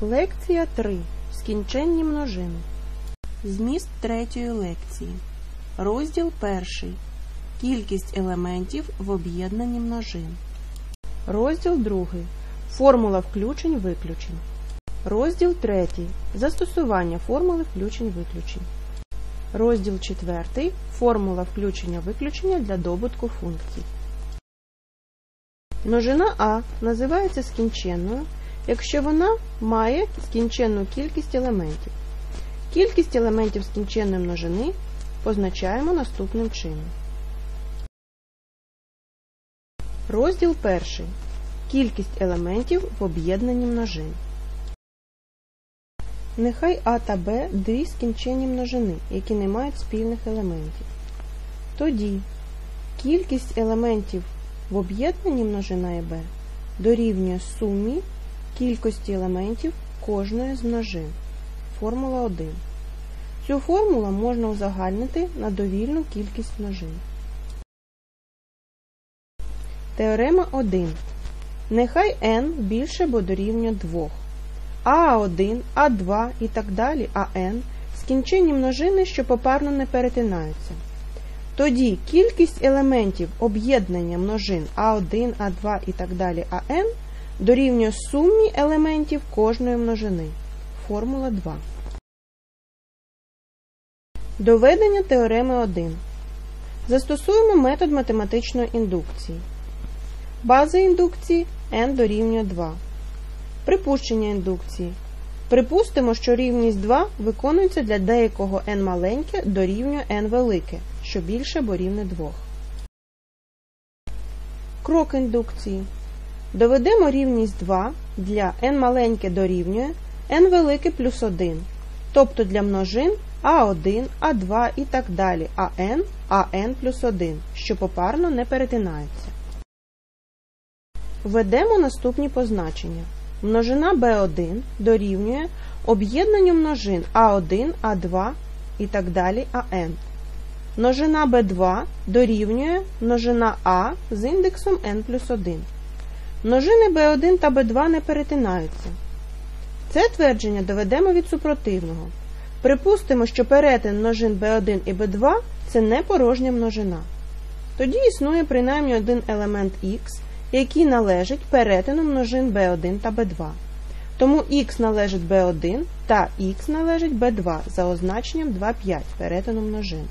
Лекція 3. Скінченні множини. Зміст третьої лекції. Розділ перший. Кількість елементів в об'єднанні множин. Розділ другий. Формула включень виключень. Розділ третій. Застосування формули включень виключень. Розділ четвертий. Формула включення виключення для добутку функцій. Множина А називається скінченною, якщо вона має скінченну кількість елементів. Кількість елементів скінченної множини позначаємо наступним чином. Розділ перший. Кількість елементів в об'єднанні множин. Нехай А та Б дві скінченні множини, які не мають спільних елементів. Тоді кількість елементів в об'єднанні множина і Б дорівнює сумі кількості елементів кожної з множин. Формула 1. Цю формулу можна узагальнити на довільну кількість множин. Теорема 1. Нехай n більше або дорівнює 2. А1, А2 і так далі АН скінченні множини, що попарно не перетинаються. Тоді кількість елементів об'єднання множин А1, А2 і так далі АН дорівнює сумі елементів кожної множини. Формула 2. Доведення теореми 1. Застосуємо метод математичної індукції. База індукції n дорівнює 2. Припущення індукції. Припустимо, що рівність 2 виконується для деякого n маленьке дорівнює n велике, що більше або рівне 2. Крок індукції. Доведемо рівність 2 для n маленьке дорівнює n велике плюс 1, тобто для множин А1, А2 і так далі АН, АН плюс 1, що попарно не перетинаються. Введемо наступні позначення. Множина b1 дорівнює об'єднанню множин А1, А2 і так далі АН. Множина b2 дорівнює множина А з індексом n плюс 1. Множини b1 та b2 не перетинаються. Це твердження доведемо від супротивного. Припустимо, що перетин множин b1 і b2 це не порожня множина. Тоді існує принаймні один елемент х, який належить перетину множин b1 та b2. Тому х належить b1 та х належить b2 за означенням 2,5 перетину множин.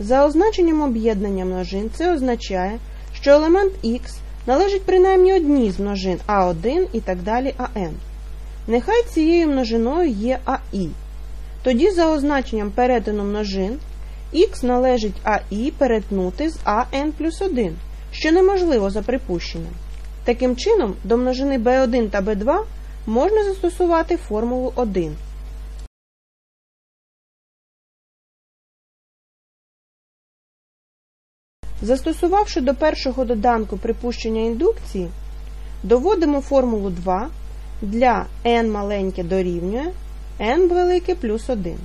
За означенням об'єднання множин це означає, що елемент х належить принаймні одній з множин А1 і так далі АН. Нехай цією множиною є АІ. Тоді за означенням перетину множин х належить АІ перетнути з АН плюс 1, що неможливо за припущенням. Таким чином, до множини b1 та b2 можна застосувати формулу 1. Застосувавши до першого доданку припущення індукції, доводимо формулу 2 для n маленьке дорівнює n велике плюс 1.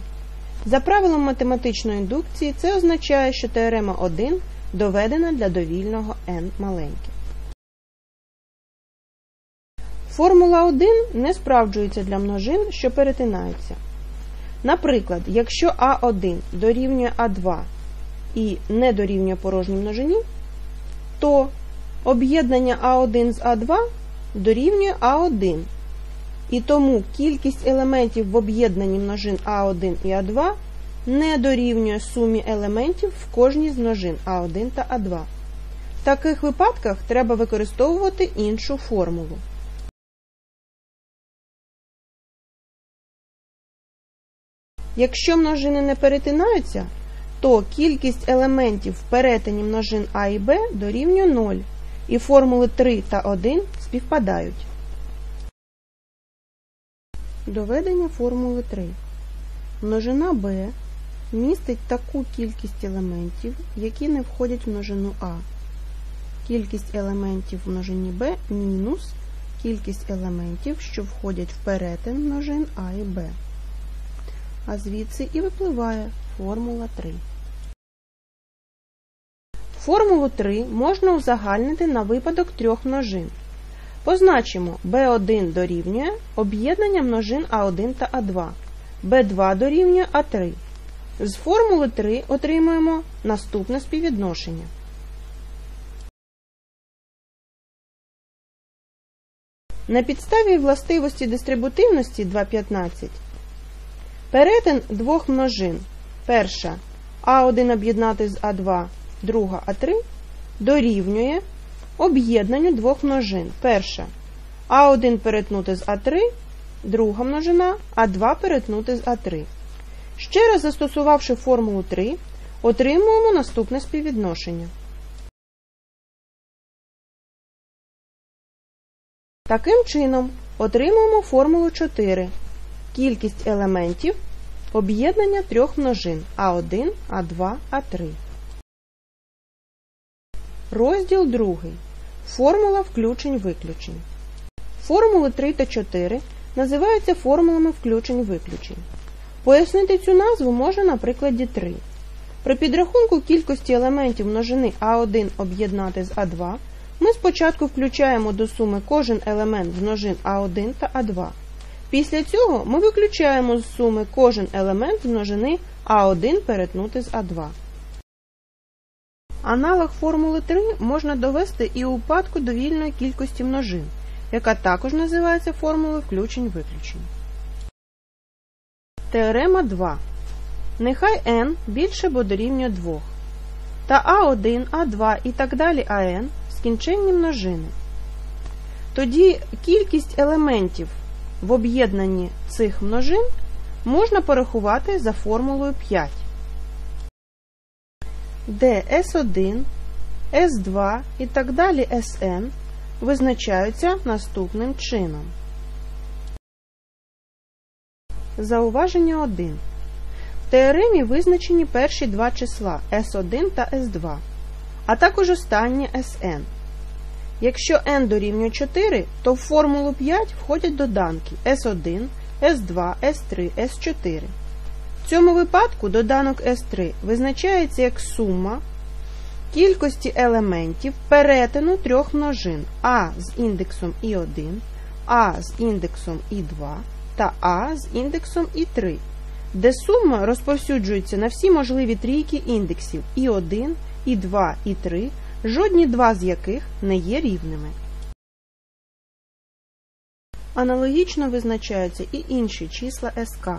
За правилом математичної індукції, це означає, що теорема 1 доведена для довільного n маленьке. Формула 1 не справджується для множин, що перетинаються. Наприклад, якщо А1 дорівнює А2 і не дорівнює порожній множині, то об'єднання А1 з А2 дорівнює А1. І тому кількість елементів в об'єднанні множин А1 і А2 не дорівнює сумі елементів в кожній з множин А1 та А2. В таких випадках треба використовувати іншу формулу. Якщо множини не перетинаються, то кількість елементів в перетині множин А і Б дорівнює 0, і формули 3 та 1 співпадають. Доведення формули 3. Множина b містить таку кількість елементів, які не входять в множину А. Кількість елементів в множині b мінус кількість елементів, що входять в перетин множин А і Б. А звідси і випливає формула 3. Формулу 3 можна узагальнити на випадок трьох множин. Позначимо b1 дорівнює об'єднання множин А1 та А2, b2 дорівнює А3. З формули 3 отримуємо наступне співвідношення. На підставі властивості дистрибутивності 2.15 перетин двох множин перша А1 об'єднати з А2, друга А3 дорівнює об'єднанню двох множин. Перша А1 перетнути з А3, друга множина А2 перетнути з А3. Ще раз застосувавши формулу 3, отримуємо наступне співвідношення. Таким чином, отримуємо формулу 4. Кількість елементів об'єднання трьох множин А1, А2, А3. Розділ 2. Формула включень-виключень. Формули 3 та 4 називаються формулами включень-виключень. Пояснити цю назву можна на прикладі 3. При підрахунку кількості елементів множини А1 об'єднати з А2 ми спочатку включаємо до суми кожен елемент множин А1 та А2. Після цього ми виключаємо з суми кожен елемент множини А1 перетнути з А2. Аналог формули 3 можна довести і у випадку довільної кількості множин, яка також називається формулою включень-виключень. Теорема 2. Нехай n більше або дорівнює 2. Та А1, А2 і так далі АН скінченні множини. Тоді кількість елементів в об'єднанні цих множин можна порахувати за формулою 5 де S1, S2 і так далі Sn визначаються наступним чином. Зауваження 1. В теоремі визначені перші два числа S1 та S2, а також останнє Sn. Якщо n дорівнює 4, то в формулу 5 входять доданки S1, S2, S3, S4. В цьому випадку доданок S3 визначається як сума кількості елементів перетину трьох множин А з індексом І1, А з індексом І2 та А з індексом І3, де сума розповсюджується на всі можливі трійки індексів І1, І2, І3, жодні два з яких не є рівними. Аналогічно визначаються і інші числа СК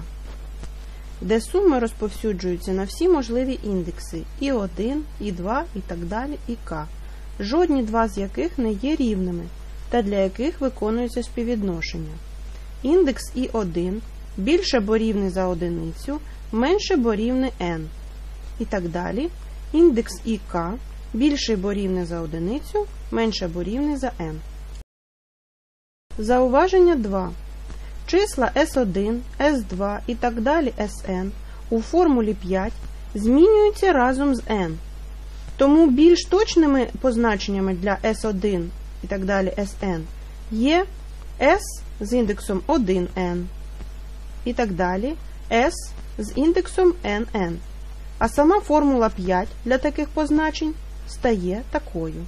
де суми розповсюджуються на всі можливі індекси І1, І2 і так далі, і К, жодні два з яких не є рівними та для яких виконується співвідношення. Індекс І1 більше або рівний за одиницю, менше або рівний n. І так далі. Індекс ІК більше або рівний за одиницю, менше або за n. Зауваження 2. Числа S1, S2 і так далі Sn у формулі 5 змінюються разом з n. Тому більш точними позначеннями для S1 і так далі Sn є S з індексом 1n і так далі S з індексом nn. А сама формула 5 для таких позначень стає такою.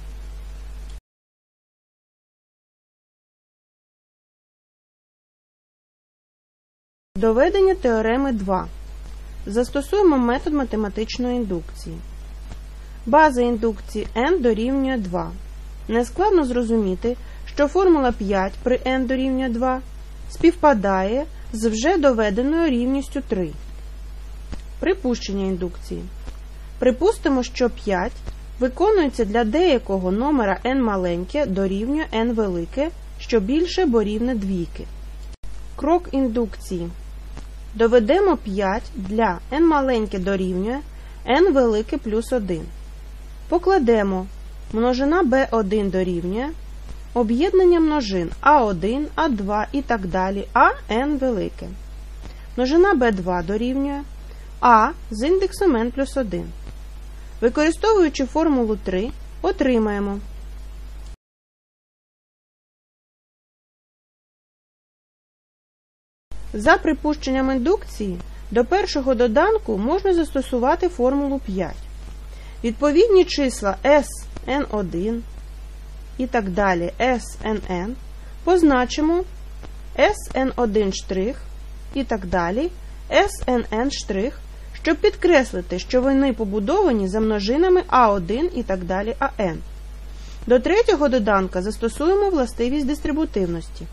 Доведення теореми 2. Застосуємо метод математичної індукції. База індукції n дорівнює 2. Нескладно зрозуміти, що формула 5 при n дорівнює 2 співпадає з вже доведеною рівністю 3. Припущення індукції. Припустимо, що 5 виконується для деякого номера n маленьке дорівнює n велике, що більше бо рівне двійки. Крок індукції. Доведемо 5 для n маленьке дорівнює n велике плюс 1. Покладемо множина b1 дорівнює об'єднання множин А1, А2 і так далі а n велике. Множина b2 дорівнює А з індексом n плюс 1. Використовуючи формулу 3, отримаємо За припущенням індукції, до першого доданку можна застосувати формулу 5. Відповідні числа SN1 і так далі SNN позначимо SN1 штрих і так далі, SNN щоб підкреслити, що вони побудовані за множинами А1 і так далі АН. До третього доданка застосуємо властивість дистрибутивності.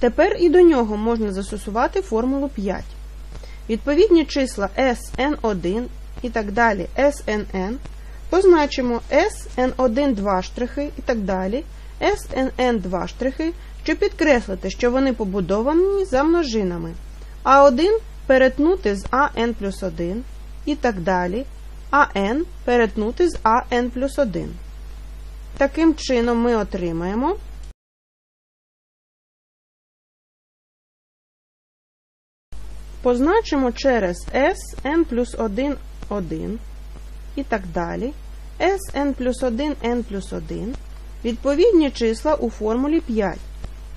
Тепер і до нього можна застосувати формулу 5. Відповідні числа SN1 і так далі SNN позначимо SN1 2 штрихи і так далі SNN 2 штрихи, щоб підкреслити, що вони побудовані за множинами. А1 перетнути з АН плюс 1 і так далі. АН перетнути з АН плюс 1. Таким чином ми отримаємо позначимо через Sn плюс 1 1 і так далі. Sn плюс 1 n плюс 1 відповідні числа у формулі 5,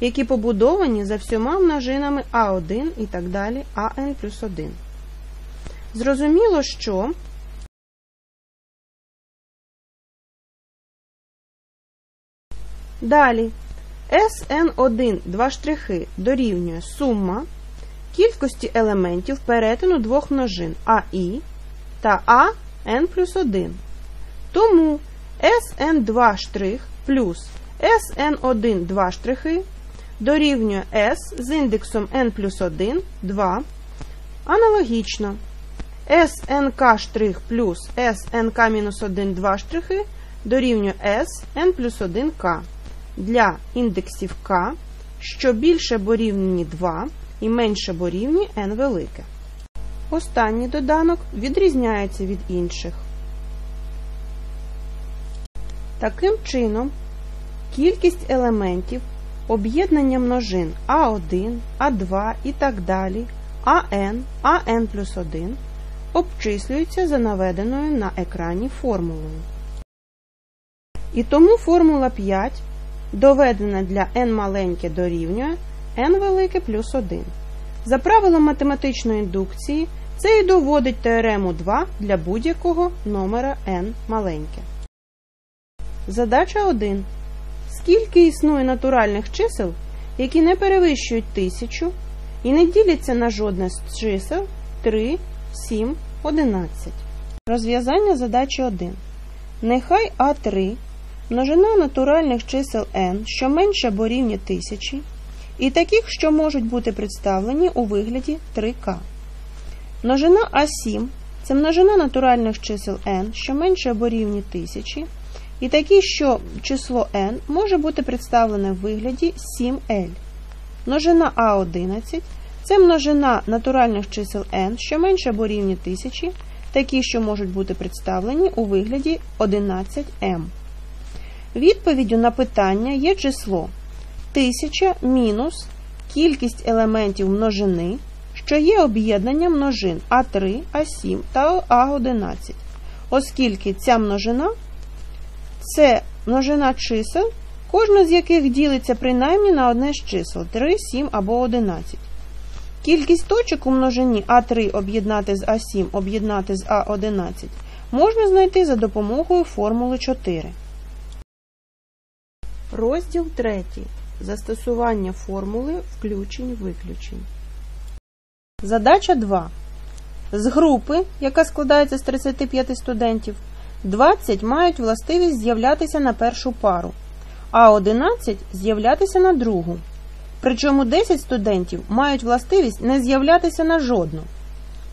які побудовані за всіма множинами А1 і так далі АН плюс 1. Зрозуміло, що далі Sn1 два штрихи дорівнює сума кількості елементів перетину двох множин АІ та АН плюс 1. Тому SN2 штрих плюс SN1 2 штрихи дорівнює S з індексом n плюс 1 2. Аналогічно штрих плюс SNK мінус 1 2 штрихи дорівнює S n плюс 1 К для індексів К, що більше або рівні 2 і менше або рівні n велике. Останній доданок відрізняється від інших. Таким чином, кількість елементів об'єднання множин А1, А2 і так далі, АН, АН плюс 1 обчислюється за наведеною на екрані формулою. І тому формула 5 доведена для n маленьке дорівнює n велике плюс 1. За правилом математичної індукції, це і доводить теорему 2 для будь-якого номера n маленьке. Задача 1. Скільки існує натуральних чисел, які не перевищують 1000 і не діляться на жодне з чисел 3, 7, 11. Розв'язання задачі 1. Нехай А3 множина натуральних чисел n, що менше або рівня 1000, і таких, що можуть бути представлені у вигляді 3К. Множина А7 це множина натуральних чисел n, що менше або рівні 1000, і такі, що число n може бути представлене в вигляді 7L. Множина А11 це множина натуральних чисел n, що менше або рівні 1000, такі, що можуть бути представлені у вигляді 11m. Відповіддю на питання є число 1000 мінус кількість елементів множини, що є об'єднанням множин А3, А7 та А11, оскільки ця множина це множина чисел, кожна з яких ділиться принаймні на одне з чисел 3, 7 або 11. Кількість точок у множині А3 об'єднати з А7 об'єднати з А11 можна знайти за допомогою формули 4. Розділ 3. Застосування формули включень-виключень. Задача 2. З групи, яка складається з 35 студентів, 20 мають властивість з'являтися на першу пару, а 11 з'являтися на другу. Причому 10 студентів мають властивість не з'являтися на жодну.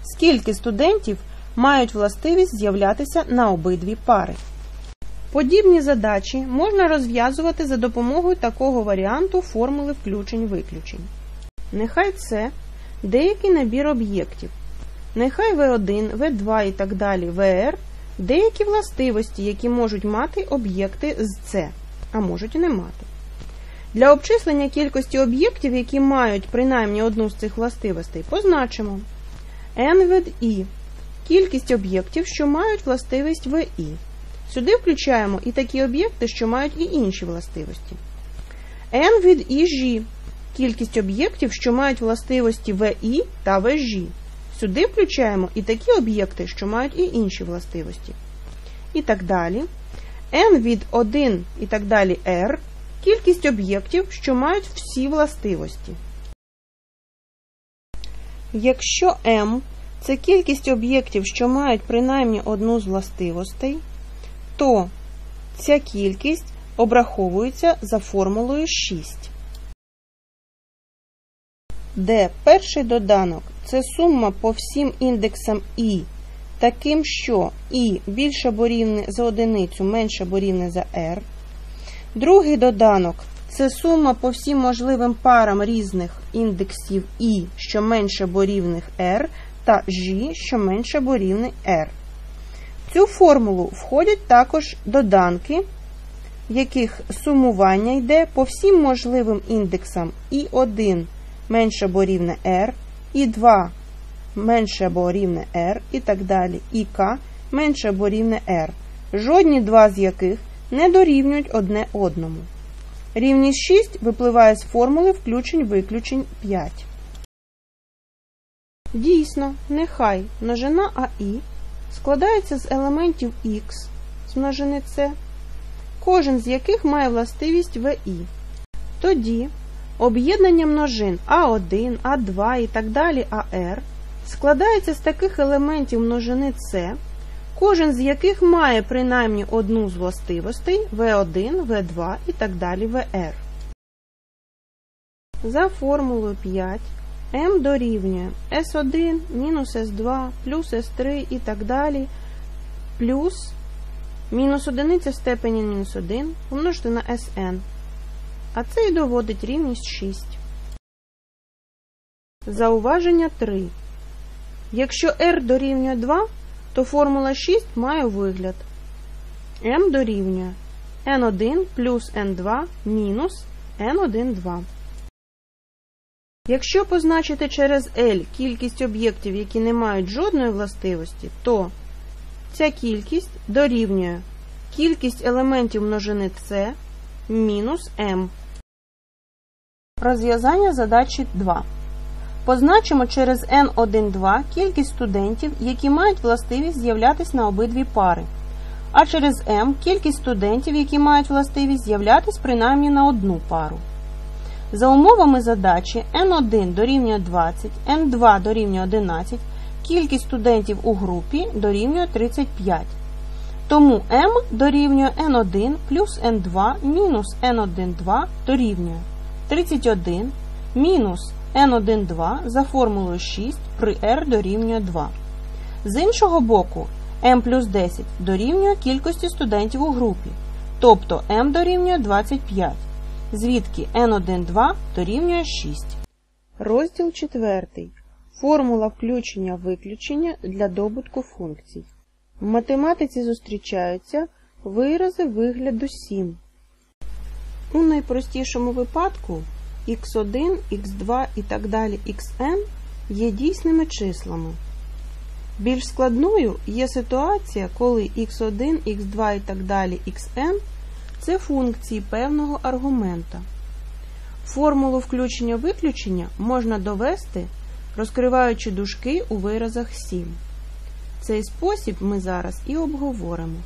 Скільки студентів мають властивість з'являтися на обидві пари? Подібні задачі можна розв'язувати за допомогою такого варіанту формули включень-виключень. Нехай це деякий набір об'єктів. Нехай V1, V2 і так далі VR деякі властивості, які можуть мати об'єкти з C, а можуть і не мати. Для обчислення кількості об'єктів, які мають принаймні одну з цих властивостей, позначимо n від і кількість об'єктів, що мають властивість VI. Сюди включаємо і такі об'єкти, що мають і інші властивості. n від ІЖ кількість об'єктів, що мають властивості VI та VJ. Сюди включаємо і такі об'єкти, що мають і інші властивості. і так далі. n від 1 і так далі r кількість об'єктів, що мають всі властивості. Якщо m це кількість об'єктів, що мають принаймні одну з властивостей, то ця кількість обраховується за формулою 6, де перший доданок це сума по всім індексам і таким, що і більше або рівне за одиницю, менше або рівне за r. Другий доданок це сума по всім можливим парам різних індексів і, що менше або рівних r, та g, що менше або рівне r. Цю формулу входять також доданки, яких сумування йде по всім можливим індексам і 1 менше або рівне r, і 2 менше або рівне r і так далі, і k менше або рівне r, жодні два з яких не дорівнюють одне одному. Рівність 6 випливає з формули включень-виключень 5. Дійсно, нехай множина АІ складається з елементів Х з множини С, кожен з яких має властивість ВІ. Тоді об'єднання множин А1, А2 і так далі АР складається з таких елементів множини С, кожен з яких має принаймні одну з властивостей В1, В2 і так далі ВР. За формулою 5 m дорівнює S1 мінус S2 плюс S3 і так далі, плюс мінус одиниця в степені мінус 1 помножити на Sn. А це і доводить рівність 6. Зауваження 3. Якщо r дорівнює 2, то формула 6 має вигляд m дорівнює n1 плюс n2 мінус n1 2. Якщо позначити через L кількість об'єктів, які не мають жодної властивості, то ця кількість дорівнює кількість елементів множини С мінус m. Розв'язання задачі 2. Позначимо через n1,2 кількість студентів, які мають властивість з'являтися на обидві пари, а через m кількість студентів, які мають властивість з'являтися принаймні на одну пару. За умовами задачі n1 дорівнює 20, n2 дорівнює 11, кількість студентів у групі дорівнює 35. Тому m дорівнює n1 плюс n2 мінус n1,2 дорівнює 31 мінус n1,2 за формулою 6 при r дорівнює 2. З іншого боку, m плюс 10 дорівнює кількості студентів у групі, тобто m дорівнює 25 звідки n1,2 дорівнює 6. Розділ 4. Формула включення-виключення для добутку функцій. В математиці зустрічаються вирази вигляду 7. У найпростішому випадку x1, x2 і так далі xn є дійсними числами. Більш складною є ситуація, коли x1, x2 і так далі xn це функції певного аргумента. Формулу включення-виключення можна довести, розкриваючи дужки у виразах 7. Цей спосіб ми зараз і обговоримо.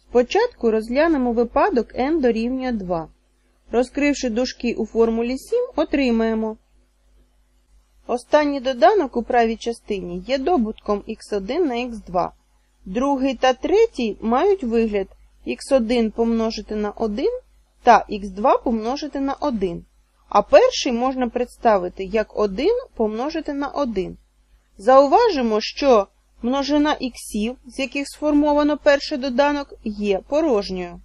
Спочатку розглянемо випадок n дорівнює 2. Розкривши дужки у формулі 7, отримаємо. Останній доданок у правій частині є добутком x1 на x2. Другий та третій мають вигляд х1 помножити на 1 та х2 помножити на 1. А перший можна представити як 1 помножити на 1. Зауважимо, що множина іксів, з яких сформовано перший доданок, є порожньою.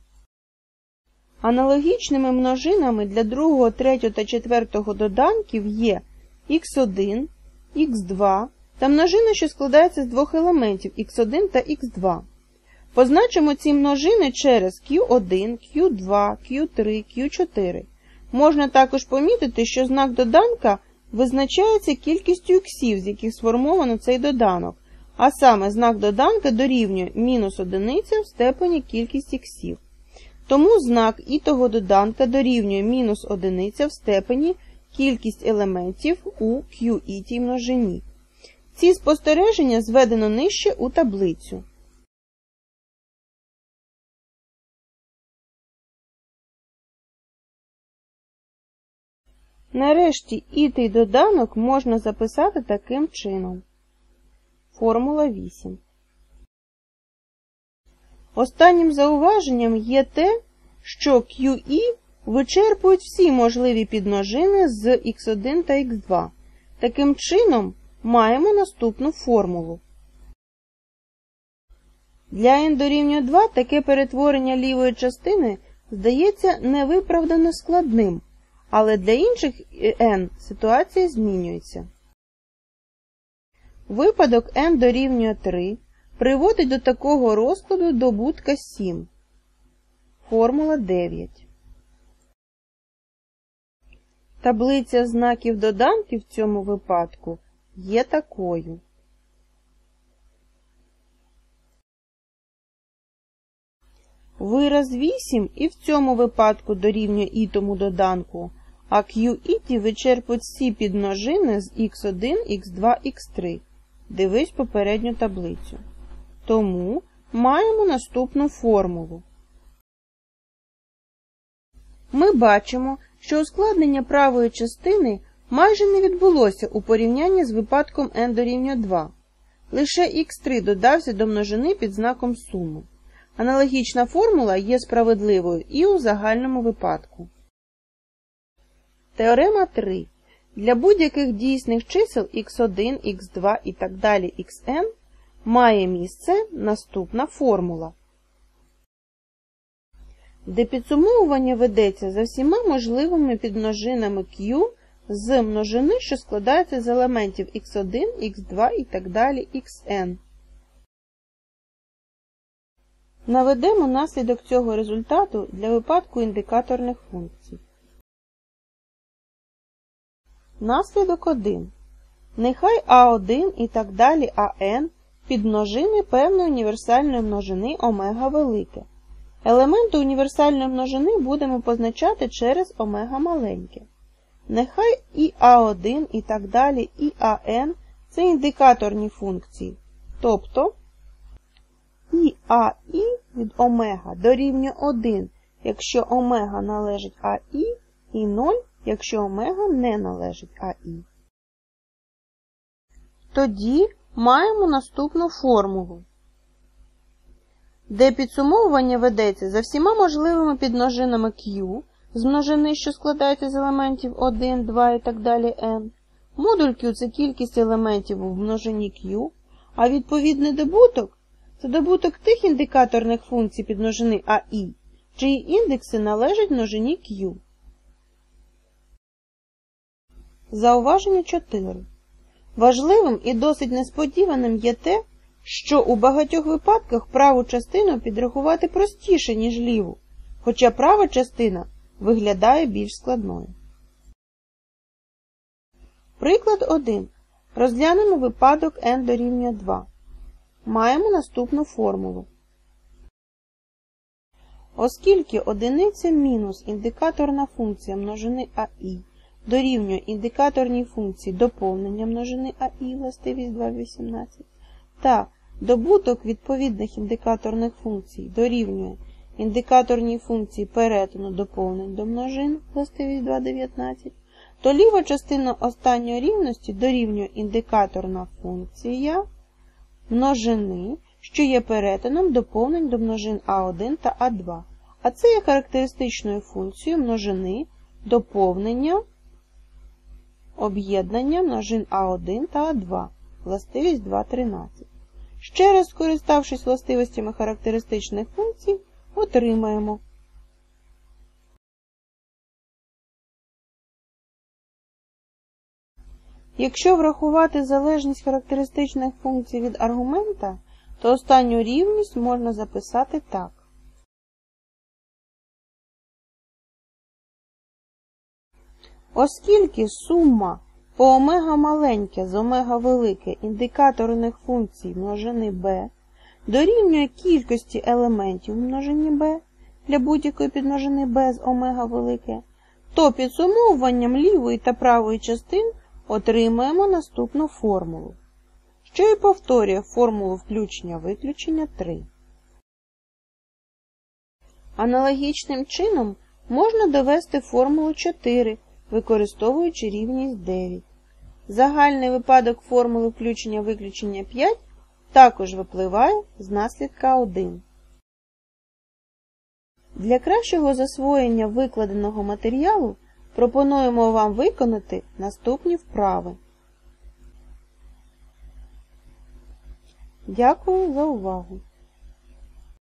Аналогічними множинами для другого, третього та четвертого доданків є х1, х2 та множина, що складається з двох елементів х1 та х2. Позначимо ці множини через Q1, Q2, Q3, Q4. Можна також помітити, що знак доданка визначається кількістю іксів, з яких сформовано цей доданок, а саме знак доданка дорівнює мінус одиниця в степені кількість іксів. Тому знак і того доданка дорівнює мінус одиниця в степені кількість елементів у QE множині. Ці спостереження зведено нижче у таблицю. Нарешті ітий доданок можна записати таким чином. Формула 8. Останнім зауваженням є те, що QE вичерпують всі можливі підмножини з х1 та х2. Таким чином, маємо наступну формулу. Для n дорівнює 2 таке перетворення лівої частини здається невиправдано складним, але для інших n ситуація змінюється. Випадок n дорівнює 3 приводить до такого розкладу добутка 7. Формула 9. Таблиця знаків доданків в цьому випадку є такою. Вираз 8 і в цьому випадку дорівнює ітому доданку, а Q іті вичерпують всі підмножини з x1, x2, x3. Дивись попередню таблицю. Тому маємо наступну формулу. Ми бачимо, що ускладнення правої частини майже не відбулося у порівнянні з випадком n дорівнює 2. Лише х3 додався до множини під знаком суми. Аналогічна формула є справедливою і у загальному випадку. Теорема 3. Для будь-яких дійсних чисел x1, x2 і так далі xn має місце наступна формула, де підсумовування ведеться за всіма можливими підмножинами Q з множини, що складається з елементів x1, x2 і так далі xn. Наведемо наслідок цього результату для випадку індикаторних функцій. Наслідок 1. Нехай А1 і так далі АН підмножини певної універсальної множини омега велике. Елементи універсальної множини будемо позначати через омега маленьке. Нехай і А1 і так далі і АН це індикаторні функції. Тобто і АІ від омега дорівнює 1, якщо омега належить АІ, і 0, якщо омега не належить АІ. Тоді маємо наступну формулу, де підсумовування ведеться за всіма можливими підмножинами Q з множини, що складається з елементів 1, 2 і так далі n. Модуль Q це кількість елементів у множині Q, а відповідний добуток це добуток тих індикаторних функцій підмножини АІ, чиї індекси належать множині Q. Зауваження 4. Важливим і досить несподіваним є те, що у багатьох випадках праву частину підрахувати простіше, ніж ліву, хоча права частина виглядає більш складною. Приклад 1. Розглянемо випадок n дорівнює 2. Маємо наступну формулу. Оскільки одиниця мінус індикаторна функція множини АІ дорівнює індикаторній функції доповнення множини АІ властивість 2,18 та добуток відповідних індикаторних функцій дорівнює індикаторній функції перетину доповнень до множин властивість 2,19, то ліва частина останньої рівності дорівнює індикаторна функція множини, що є перетином доповнень до множин А1 та А2, а це є характеристичною функцією множини доповнення об'єднання множин А1 та А2, властивість 2,13. Ще раз, скориставшись властивостями характеристичних функцій, отримаємо. Якщо врахувати залежність характеристичних функцій від аргумента, то останню рівність можна записати так. Оскільки сума по омега маленьке з омега велике індикаторних функцій множини b дорівнює кількості елементів множині b для будь-якої підмножини b з омега велике, то підсумовуванням лівої та правої частин отримаємо наступну формулу, що і повторює формулу включення-виключення 3. Аналогічним чином можна довести формулу 4 використовуючи рівність 9. Загальний випадок формули включення-виключення 5 також випливає з наслідка 1. Для кращого засвоєння викладеного матеріалу пропонуємо вам виконати наступні вправи. Дякую за увагу!